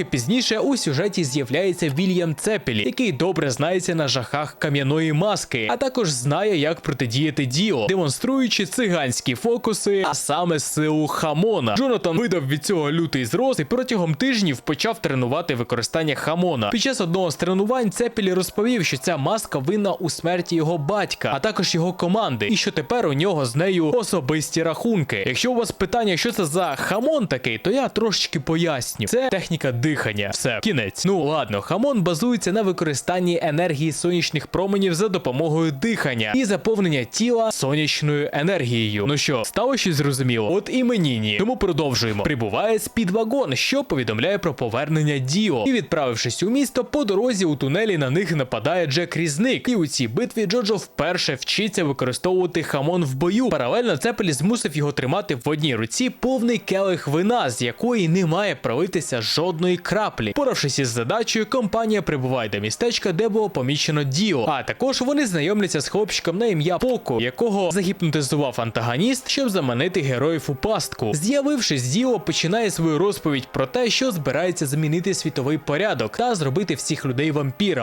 Трохи пізніше у сюжеті з'являється Вільям Цепелі, який добре знається на жахах кам'яної маски, а також знає, як протидіяти Діо, демонструючи циганські фокуси, а саме силу хамона. Джонатан видав від цього лютий зрост і протягом тижнів почав тренувати використання хамона. Під час одного з тренувань Цепелі розповів, що ця маска винна у смерті його батька, а також його команди, і що тепер у нього з нею особисті рахунки. Якщо у вас питання, що це за хамон такий, то я трошечки поясню. Це техніка дихання. Все, кінець. Ну ладно, хамон базується на використанні енергії сонячних променів за допомогою дихання і заповнення тіла сонячною енергією. Ну що, стало щось зрозуміло? От і мені ні. Тому продовжуємо. Прибуває спідвагон, що повідомляє про повернення Діо. І відправившись у місто, по дорозі у тунелі на них нападає Джек Різник. І у цій битві Джоджо вперше вчиться використовувати хамон в бою. Паралельно Цепелі змусив його тримати в одній руці повний келих вина, з якої не має пролитися жодної краплі. Поравшись із задачею, компанія прибуває до містечка, де було помічено Діо. А також вони знайомляться з хлопчиком на ім'я Поко, якого загіпнотизував антагоніст, щоб заманити героїв у пастку. З'явившись, Діо починає свою розповідь про те, що збирається змінити світовий порядок та зробити всіх людей вампірами.